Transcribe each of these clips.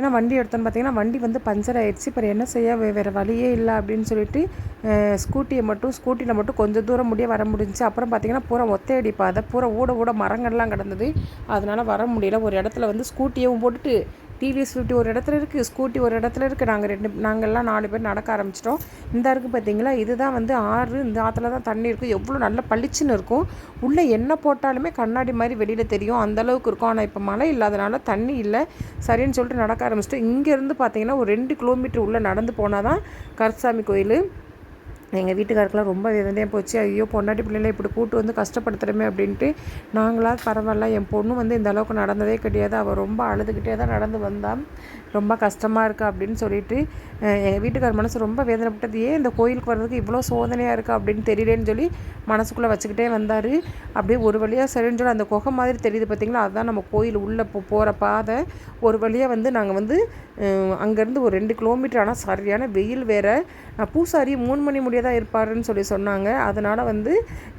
ஏன்னா வண்டி எடுத்தோன்னு பார்த்தீங்கன்னா வண்டி வந்து பஞ்சர் ஆயிடுச்சு. இப்போ என்ன செய்ய வேறு வழியே இல்லை அப்படின்னு சொல்லிட்டு ஸ்கூட்டியை மட்டும் ஸ்கூட்டியில் மட்டும் கொஞ்சம் தூரம் முடிய வர முடிஞ்சு அப்புறம் பார்த்தீங்கன்னா பூரா ஒத்தையடி பாதை பூரா ஊட ஊட மரங்கள்லாம் கிடந்தது. அதனால் வர முடியல. ஒரு இடத்துல வந்து ஸ்கூட்டியவும் போட்டுட்டு டிவிஎஸ் ஃபிஃப்டி ஒரு இடத்துல இருக்குது ஸ்கூட்டி ஒரு இடத்துல இருக்குது நாங்கள் ரெண்டு நாங்கள்லாம் நாலு பேர் நடக்க ஆரம்பிச்சிட்டோம். இந்த இருக்குது பார்த்தீங்களா இதுதான் வந்து ஆறு இந்த ஆற்றுல தான் தண்ணி இருக்கும். எவ்வளோ நல்ல பளிச்சுன்னு இருக்கும். உள்ளே என்ன போட்டாலுமே கண்ணாடி மாதிரி வெளியில் தெரியும். அந்தளவுக்கு இருக்கும். ஆனால் இப்போ மழை இல்லாதனால தண்ணி இல்லை. சரின்னு சொல்லிட்டு நடக்க ஆரம்பிச்சிட்டோம். இங்கேருந்து பார்த்தீங்கன்னா ஒரு ரெண்டு கிலோமீட்டர் உள்ளே நடந்து போனால் தான் கருசாமி கோயில். எங்கள் வீட்டுக்காருக்கெலாம் ரொம்ப வேதனையாக போச்சு. ஐயோ பொண்டாட்டி பிள்ளைகளை இப்படி கூட்டு வந்து கஷ்டப்படுத்துகிறமே அப்படின்ட்டு நாங்களாக பரவாயில்ல. என் பொண்ணு வந்து இந்த அளவுக்கு நடந்ததே கிடையாது. அவள் ரொம்ப அழுதுகிட்டே தான் நடந்து வந்தான் ரொம்ப கஷ்டமாக இருக்குது அப்படின்னு சொல்லிட்டு எங்கள் வீட்டுக்கார் மனசு ரொம்ப வேதனைப்பட்டது. ஏன் இந்த கோயிலுக்கு வர்றதுக்கு இவ்வளோ சோதனையாக இருக்குது அப்படின்னு தெரியலேன்னு சொல்லி மனசுக்குள்ளே வச்சுக்கிட்டே வந்தார். அப்படியே ஒரு வழியாக சரின்னு சொல்லி அந்த குகை மாதிரி தெரியுது பார்த்திங்களா? அதுதான் நம்ம கோயில் உள்ளே போ போகிற பாதை. ஒரு வழியாக வந்து நாங்கள் வந்து அங்கேருந்து ஒரு ரெண்டு கிலோமீட்டர் ஆனால் சரியான வெயில் வேறு. பூசாரி மூணு மணி முடிய தான் இருப்பாருன்னு சொல்லி சொன்னாங்க. அதனால் வந்து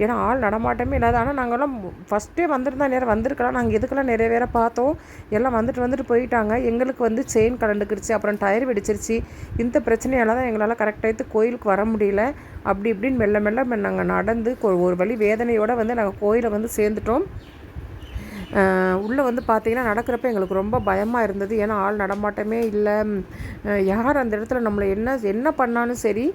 ஏன்னா ஆள் நடமாட்டமே இல்லாத ஆனால் நாங்கள்லாம் ஃபஸ்ட்டே வந்திருந்தா நேரம் வந்திருக்கலாம். நாங்கள் எதுக்கெல்லாம் நிறைய பேரை பார்த்தோம் எல்லாம் வந்துட்டு வந்துட்டு போயிட்டாங்க. எங்களுக்கு வந்து செயின் கலண்டுக்கிடுச்சு அப்புறம் டயர் வெடிச்சிருச்சு. இந்த பிரச்சனையால் தான் எங்களால் கரெக்டாக கோயிலுக்கு வர முடியல. அப்படி இப்படின்னு மெல்ல மெல்ல நாங்கள் நடந்து ஒரு வழி வேதனையோடு வந்து நாங்கள் கோயிலை வந்து சேர்ந்துட்டோம். உள்ளே வந்து பார்த்திங்கன்னா நடக்கிறப்ப எங்களுக்கு ரொம்ப பயமாக இருந்தது. ஏன்னா ஆள் நடமாட்டமே இல்லை. யார் அந்த இடத்துல நம்மளை என்ன என்ன பண்ணாலும் சரி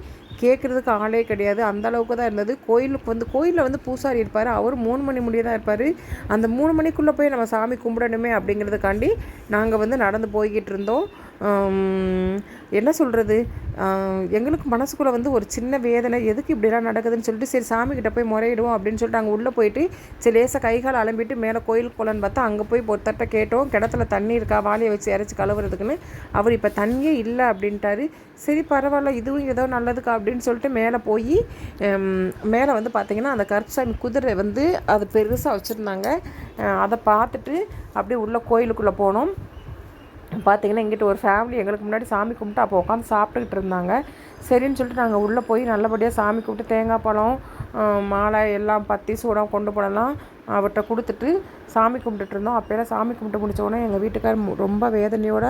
கேட்குறதுக்கு ஆளே கிடையாது. அந்த அளவுக்கு தான் இருந்தது. கோயிலுக்கு வந்து கோயிலில் வந்து பூசாரி இருப்பார். அவர் மூணு மணி முடிய தான் இருப்பார். அந்த மூணு மணிக்குள்ளே போய் நம்ம சாமி கும்பிடணுமே அப்படிங்கிறதுக்காண்டி நாங்கள் வந்து நடந்து போய்கிட்டு இருந்தோம். என்ன சொல்கிறது எங்களுக்கு மனசுக்குள்ளே வந்து ஒரு சின்ன வேதனை. எதுக்கு இப்படிலாம் நடக்குதுன்னு சொல்லிட்டு சரி சாமிக்கிட்ட போய் முறையிடுவோம் அப்படின்னு சொல்லிட்டு அங்கே உள்ளே போயிட்டு சரி லேசாக கைகால் அலம்பிட்டு மேலே கோயிலுக்கு போகலான்னு பார்த்தா அங்கே போய் ஒருத்தட்ட கேட்டோம். கிணத்துல தண்ணி இருக்கா? வாளியை வச்சு இறச்சி கழுவுறதுக்குன்னு. அவர் இப்போ தண்ணியே இல்லை அப்படின்ட்டாரு. சரி பரவாயில்ல இதுவும் ஏதோ நல்லதுக்கா அப்படின்னு சொல்லிட்டு மேலே போய் மேலே வந்து பார்த்திங்கன்னா அந்த கருப்சாமி குதிரை வந்து அது பெருசாக வச்சுருந்தாங்க. அதை பார்த்துட்டு அப்படியே உள்ளே கோயிலுக்குள்ளே போனோம். பார்த்தீங்கன்னா இங்கிட்ட ஒரு ஃபேமிலி எங்களுக்கு முன்னாடி சாமி கும்பிட்டு அப்போ உட்காந்து சாப்பிட்டுக்கிட்டு இருந்தாங்க. சரின்னு சொல்லிட்டு நாங்கள் உள்ளே போய் நல்லபடியாக சாமி கும்பிட்டு தேங்காய் பழம் மாலை எல்லாம் பற்றி சூடம் கொண்டு போனலாம் அவர்கிட்ட கொடுத்துட்டு சாமி கும்பிட்டுட்டு இருந்தோம் அப்போலாம் சாமி கும்பிட்டு முடித்தோடனே எங்கள் வீட்டுக்கார் ரொம்ப வேதனையோட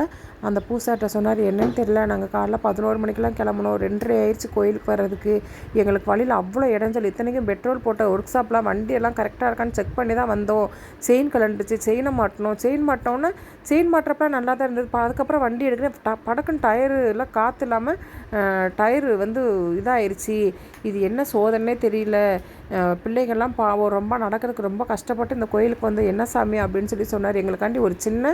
அந்த பூசார்கிட்ட சொன்னார் என்னன்னு தெரியல நாங்கள் காலைல பதினோரு மணிக்கெலாம் கிளம்பணும். ரெண்டரை ஆயிடுச்சு கோயிலுக்கு வர்றதுக்கு. எங்களுக்கு வழியில் அவ்வளோ இடைஞ்சல். இத்தனைக்கும் பெட்ரோல் போட்ட ஒர்க் ஷாப்லாம் வண்டியெல்லாம் கரெக்டாக இருக்கான்னு செக் பண்ணி தான் வந்தோம். செயின் கலண்டுச்சு செயினை மாட்டணும் செயின் மாட்டோன்னே செயின் மாட்டுறப்ப நல்லா தான் இருந்தது. அதுக்கப்புறம் வண்டி எடுக்கிறேன் படக்குன்னு டயரு எல்லாம் காற்று இல்லாமல் டயரு வந்து இதாகிருச்சு இது என்ன சோதனைனே தெரியல. பிள்ளைகள்லாம் பாவம் ரொம்ப நடக்கிறதுக்கு ரொம்ப கஷ்டப்பட்டு இந்த கோயிலுக்கு வந்து என்ன சாமி அப்படின்னு சொல்லி சொன்னார். எங்களுக்காண்டி ஒரு சின்ன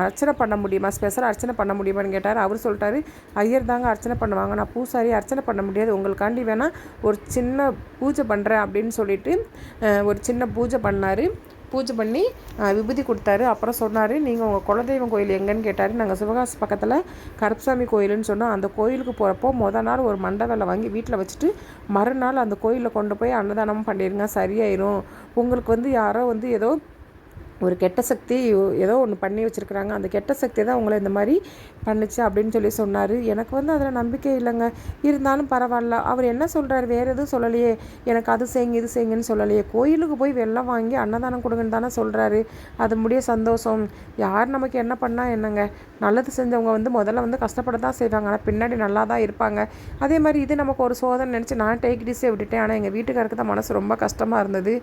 அர்ச்சனை பண்ண முடியுமா? ஸ்பெஷல் அர்ச்சனை பண்ண முடியுமான்னு கேட்டார். அவர் சொல்லிட்டாரு ஐயர் தாங்க அர்ச்சனை பண்ணுவாங்க. நான் பூசாரி அர்ச்சனை பண்ண முடியாது. உங்களுக்காண்டி வேணால் ஒரு சின்ன பூஜை பண்ணுறேன் அப்படின்னு சொல்லிட்டு ஒரு சின்ன பூஜை பண்ணார். பூஜை பண்ணி விபூதி கொடுத்தாரு. அப்புறம் சொன்னார் நீங்கள் உங்கள் குலதெய்வம் கோயில் எங்கேன்னு கேட்டார். நாங்கள் சிவகாசி பக்கத்தில் கருப்பசாமி கோயிலுன்னு சொன்னோம். அந்த கோயிலுக்கு போகிறப்போ மொதல் நாள் ஒரு மண்டபத்தில் வாங்கி வீட்டில் வச்சுட்டு மறுநாள் அந்த கோயிலில் கொண்டு போய் அன்னதானம் பண்ணிடுங்க சரியாயிரும். உங்களுக்கு வந்து யாரோ வந்து ஏதோ ஒரு கெட்ட சக்தி ஏதோ ஒன்று பண்ணி வச்சுருக்குறாங்க. அந்த கெட்ட சக்தி தான் உங்களை இந்த மாதிரி பண்ணுச்சு அப்படின்னு சொல்லி சொன்னார். எனக்கு வந்து அதில் நம்பிக்கை இல்லைங்க. இருந்தாலும் பரவாயில்ல. அவர் என்ன சொல்கிறார் வேறு எதுவும் சொல்லலையே. எனக்கு அது செய்யுங்க இது செய்யுங்கன்னு சொல்லலையே. கோயிலுக்கு போய் வெள்ளம் வாங்கி அன்னதானம் கொடுங்கன்னு தானே சொல்கிறாரு அது முடிய சந்தோஷம். யார் நமக்கு என்ன பண்ணால் என்னங்க? நல்லது செஞ்சவங்க வந்து முதல்ல வந்து கஷ்டப்பட தான் செய்வாங்க. ஆனால் பின்னாடி நல்லா தான் இருப்பாங்க. அதே மாதிரி இது நமக்கு ஒரு சோதனை நினச்சி நான் டேக் டிஸே விட்டுட்டேன். ஆனால் எங்கள் வீட்டுக்காருக்கு தான் மனசு ரொம்ப கஷ்டமாக இருந்தது.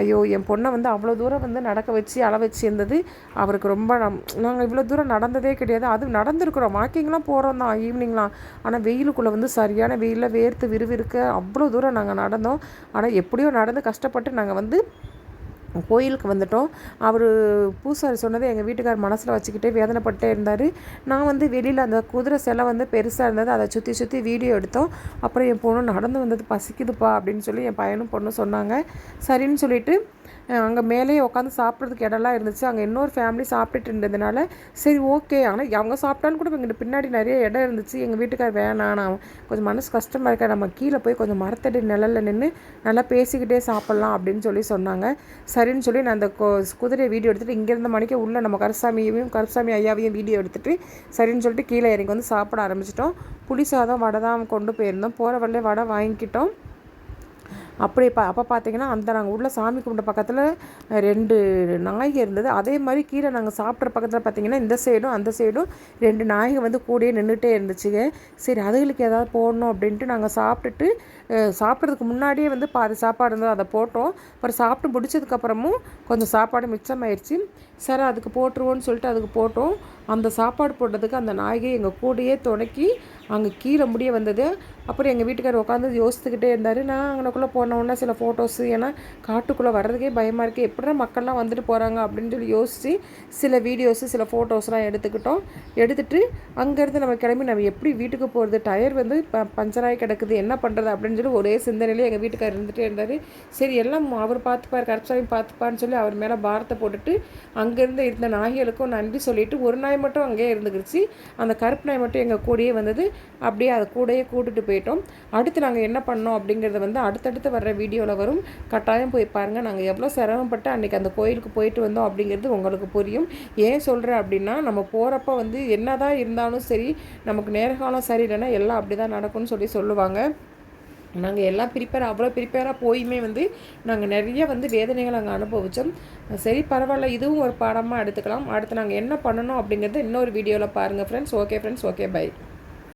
ஐயோ என் பொண்ணை வந்து அவ்வளோ தூரம் வந்து நடக்க வச்சு அள வச்சுருந்தது அவருக்கு ரொம்ப நாங்கள் இவ்வளோ தூரம் நடந்ததே கிடையாது. அது நடந்திருக்கிறோம். வாக்கிங்லாம் போகிறோம் தான் ஈவினிங்லாம். ஆனால் வெயிலுக்குள்ளே வந்து சரியான வெயிலில் வேர்த்து விறுவிறுக்க அவ்வளோ தூரம் நாங்கள் நடந்தோம். ஆனால் எப்படியோ நடந்து கஷ்டப்பட்டு நாங்கள் வந்து கோயிலுக்கு வந்துட்டோம். அவர் பூசாரி சொன்னதை எங்கள் வீட்டுக்கார் மனசில் வச்சுக்கிட்டே வேதனைப்பட்டே இருந்தார். நான் வந்து வெளியில் அந்த குதிரை சிலை வந்து பெருசாக இருந்தது. அதை சுற்றி சுற்றி வீடியோ எடுத்தோம். அப்புறம் என் பொண்ணு நடந்து வந்தது பசிக்குதுப்பா அப்படின்னு சொல்லி என் பையனும் பொண்ணும் சொன்னாங்க. சரின்னு சொல்லிவிட்டு அங்கே மேலேயே உட்காந்து சாப்பிட்றதுக்கு இடம்லாம் இருந்துச்சு. அங்கே இன்னொரு ஃபேமிலி சாப்பிட்டுட்டு இருந்ததுனால சரி ஓகே ஆனால் அவங்க சாப்பிட்டாலும் கூட எங்கிட்ட பின்னாடி நிறைய இடம் இருந்துச்சு. எங்கள் வீட்டுக்கார் வேணாம் நான் கொஞ்சம் மனசு கஷ்டமாக இருக்கா. நம்ம கீழே போய் கொஞ்சம் மரத்தடி நிழலில் நின்று நல்லா பேசிக்கிட்டே சாப்பிட்லாம் அப்படின்னு சொல்லி சொன்னாங்க. சரின்னு சொல்லி நான் அந்த குதிரையை வீடியோ எடுத்துகிட்டு இங்கேருந்த மணிக்கு உள்ளே நம்ம கருசாமியையும் கருசாமி ஐயாவையும் வீடியோ எடுத்துகிட்டு சரின்னு சொல்லிட்டு கீழே இறங்கி வந்து சாப்பிட ஆரம்பிச்சிட்டோம். புளி சாதம் வடை தான் கொண்டு போயிருந்தோம். போகிற வழியே வடை வாங்கிக்கிட்டோம். அப்படி பா அப்போ பார்த்தீங்கன்னா அந்த நாங்கள் உள்ள சாமி கும்பிட்ட பக்கத்தில் ரெண்டு நாய்கள் இருந்தது. அதே மாதிரி கீழே நாங்கள் சாப்பிட்ற பக்கத்தில் பார்த்தீங்கன்னா இந்த சைடும் அந்த சைடும் ரெண்டு நாய்கள் வந்து கூடயே நின்றுட்டே இருந்துச்சுங்க. சரி அதுகளுக்கு ஏதாவது போடணும் அப்படின்ட்டு நாங்கள் சாப்பிட்டுட்டு சாப்பிட்றதுக்கு முன்னாடியே வந்து பாதி சாப்பாடு இருந்தது அதை போட்டோம். அப்புறம் சாப்பிட்டு முடிச்சதுக்கப்புறமும் கொஞ்சம் சாப்பாடு மிச்சமாயிடுச்சு சரி அதுக்கு போட்டுருவோன்னு சொல்லிட்டு அதுக்கு போட்டோம். அந்த சாப்பாடு போட்டதுக்கு அந்த நாய்கை எங்கள் கூடையே துணைக்கி அங்கே கீழே முடிய வந்தது. அப்புறம் எங்கள் வீட்டுக்காரர் உட்காந்து யோசித்துக்கிட்டே இருந்தார். நான் அங்கனக்குள்ளே போனோன்னே சில ஃபோட்டோஸு ஏன்னா காட்டுக்குள்ளே வர்றதுக்கே பயமாக இருக்குது எப்படின்னா மக்கள்லாம் வந்துட்டு போகிறாங்க அப்படின்னு சொல்லி யோசித்து சில வீடியோஸு சில ஃபோட்டோஸ்லாம் எடுத்துக்கிட்டோம். எடுத்துகிட்டு அங்கேருந்து நம்ம கிளம்பி நம்ம எப்படி வீட்டுக்கு போகிறது டயர் வந்து ப பஞ்சராகி கிடக்குது. என்ன பண்ணுறது அப்படின்னு சொல்லி ஒரே சிந்தனையிலே எங்கள் வீட்டுக்காரர் இருந்துகிட்டே இருந்தார். சரி எல்லாம் அவர் பார்த்துப்பார் கருப்சாமி பார்த்துப்பான்னு சொல்லி அவர் மேலே பாரத்தை போட்டுட்டு அங்கேருந்து இருந்த நாய்களுக்கும் நன்றி சொல்லிவிட்டு ஒரு நாய் மட்டும் அங்கேயே இருந்துக்கிடுச்சு அந்த கருப்பு நாய் மட்டும் எங்கள் கூடயே வந்தது. அப்படியே அதை கூடயே கூட்டுட்டு போயிட்டோம். அடுத்து நாங்கள் என்ன பண்ணோம் அப்படிங்கிறத வந்து அடுத்தடுத்து வர்ற வீடியோவில் வரும். கட்டாயம் போய் பாருங்கள் நாங்கள் எவ்வளோ சிரமப்பட்டு அன்றைக்கி அந்த கோயிலுக்கு போயிட்டு வந்தோம் அப்படிங்கிறது உங்களுக்கு புரியும். ஏன் சொல்கிறேன் அப்படின்னா நம்ம போகிறப்ப வந்து என்ன தான் இருந்தாலும் சரி நமக்கு நேரகாலம் சரியில்லைன்னா எல்லாம் அப்படி தான் நடக்கும்னு சொல்லி சொல்லுவாங்க. நாங்கள் எல்லாம் ப்ரிப்பேர் அவ்வளோ ப்ரிப்பேராக போயுமே வந்து நாங்கள் நிறைய வந்து வேதனைகள் அங்கே அனுபவித்தோம் சரி பரவாயில்ல இதுவும் ஒரு பாடமாக எடுத்துக்கலாம். அடுத்து நாங்கள் என்ன பண்ணணும் அப்படிங்கிறத இன்னொரு வீடியோவில் பாருங்கள் friends okay friends okay bye